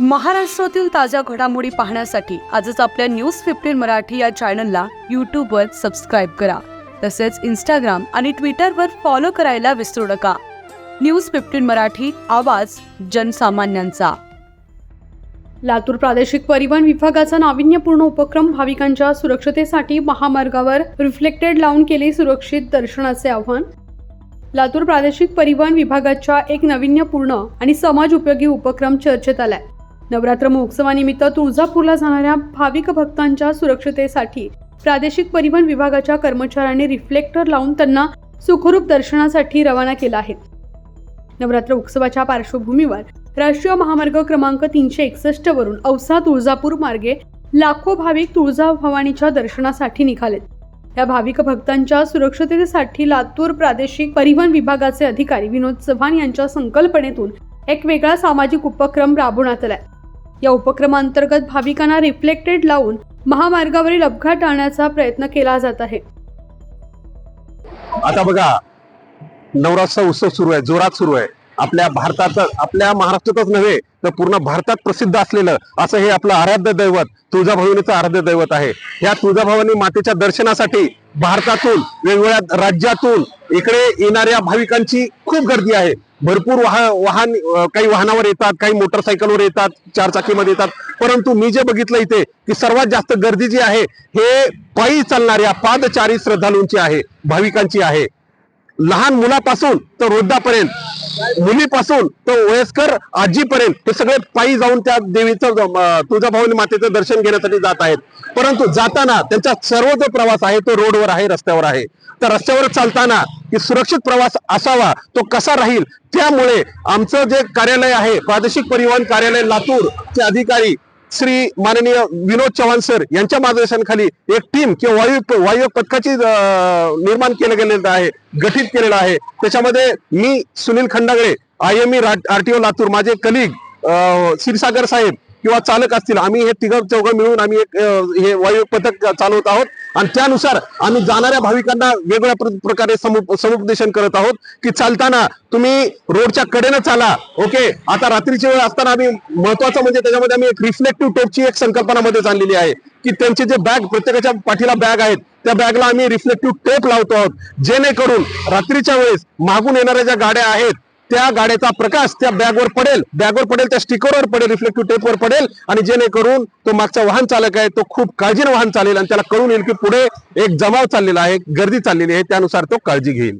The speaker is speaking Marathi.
महाराष्ट्रातील ताज्या घडामोडी पाहण्यासाठी आजच आपल्या न्यूज फिफ्टीन मराठी या चॅनलला यूट्यूबवर सबस्क्राईब करा. तसेच इंस्टाग्राम आणि ट्विटरवर फॉलो करायला विसरू नका. न्यूज फिफ्टीन मराठी आवाज जनसामान्यांचा. लातूर प्रादेशिक परिवहन विभागाचा नाविन्यपूर्ण उपक्रम भाविकांच्या सुरक्षतेसाठी महामार्गावर रिफ्लेक्टेड लावून केले सुरक्षित दर्शनाचे आव्हान. लातूर प्रादेशिक परिवहन विभागाच्या एक नाविन्यपूर्ण आणि समाज उपयोगी उपक्रम चर्चेत आलाय. नवरात्र महोत्सवानिमित्त तुळजापूरला जाणाऱ्या भाविक भक्तांच्या सुरक्षतेसाठी प्रादेशिक परिवहन विभागाच्या कर्मचाऱ्यांनी रिफ्लेक्टर लावून त्यांना सुखरूप दर्शनासाठी रवाना केला आहे. नवरात्र उत्सवाच्या पार्श्वभूमीवर राष्ट्रीय महामार्ग क्रमांक तीनशे एकसष्ट वरून औसा तुळजापूर मार्गे लाखो भाविक तुळजाभवानीच्या दर्शनासाठी निघालेत. या भाविक भक्तांच्या सुरक्षिततेसाठी लातूर प्रादेशिक परिवहन विभागाचे अधिकारी विनोद चव्हाण यांच्या संकल्पनेतून एक वेगळा सामाजिक उपक्रम राबवण्यात आलाय. या उपक्रमांतर्गत भाविकांना रिफ्लेक्टेड लावून महामार्गावरील अपघात टाळण्याचा प्रयत्न केला जात आहे. आता बघा नवरात्र उत्सव सुरू आहे जोरात सुरू आहे. आपल्या भारतात आपल्या महाराष्ट्रातच नव्हे तर पूर्ण भारतात प्रसिद्ध असलेलं असं हे आपलं आराध्य दैवत तुळजाभवानीचं आराध्य दैवत आहे. या तुळजाभवानी मातेच्या दर्शनासाठी भारतातून वेगवेगळ्या राज्यातून इकडे येणाऱ्या भाविकांची खूप गर्दी आहे. भरपूर वाह वाहन काही वाहनावर येतात काही मोटरसायकलवर येतात चार चाकीमध्ये येतात. परंतु मी जे बघितलं इथे की सर्वात जास्त गर्दी जी आहे हे पायी चालणाऱ्या पादचारी श्रद्धालूंची आहे भाविकांची आहे. लहान मुलापासून तर वृद्धापर्यंत मुलीपासून तर वयस्कर आजीपर्यंत हे सगळे पायी जाऊन त्या देवीचं तुळजाभवानी मातेचं दर्शन घेण्यासाठी जात आहेत. परंतु जाताना त्यांचा सर्व जो प्रवास आहे तो रोडवर आहे रस्त्यावर आहे. तर रस्त्यावर चालताना की सुरक्षित प्रवास असावा तो कसा राहील त्यामुळे आमचं जे कार्यालय आहे प्रादेशिक परिवहन कार्यालय लातूरचे अधिकारी श्री माननीय विनोद चव्हाण सर यांच्या मार्गदर्शनाखाली एक टीम किंवा वायू वायू पथकाची निर्माण केलं गेलेलं आहे गठीत केलेलं आहे. त्याच्यामध्ये मी Sunil Khandagale I M E RTO Latur माझे कलिग क्षीरसागर साहेब किंवा चालक असतील आम्ही हे तिघ चौघं मिळून आम्ही एक हे वायू पथक चालवत आहोत. आणि त्यानुसार आम्ही जाणाऱ्या भाविकांना वेगवेगळ्या प्र- प्रकारे समुप समुपदेशन करत आहोत की चालताना तुम्ही रोडच्या कडेनं चाला ओके? आता रात्रीची वेळ असताना आम्ही महत्वाचं म्हणजे त्याच्यामध्ये आम्ही एक रिफ्लेक्टिव्ह टोपची एक संकल्पना मध्ये आणलेली आहे की त्यांचे जे बॅग प्रत्येकाच्या पाठीला बॅग आहेत त्या बॅगला आम्ही रिफ्लेक्टिव्ह टेप लावतो आहोत. जेणेकरून रात्रीच्या वेळेस मागून येणाऱ्या ज्या गाड्या आहेत त्या गाड्याचा प्रकाश त्या बॅगवर पडेल. बॅगवर पडेल त्या स्टिकरवर पडेल रिफ्लेक्टिव्ह टेपवर पडेल. आणि जेणेकरून तो मागचा वाहन चालक आहे तो खूप काळजीने वाहन चालेल आणि त्याला कळून येईल की पुढे एक जमाव चाललेला आहे गर्दी चाललेली आहे त्यानुसार तो काळजी घेईल.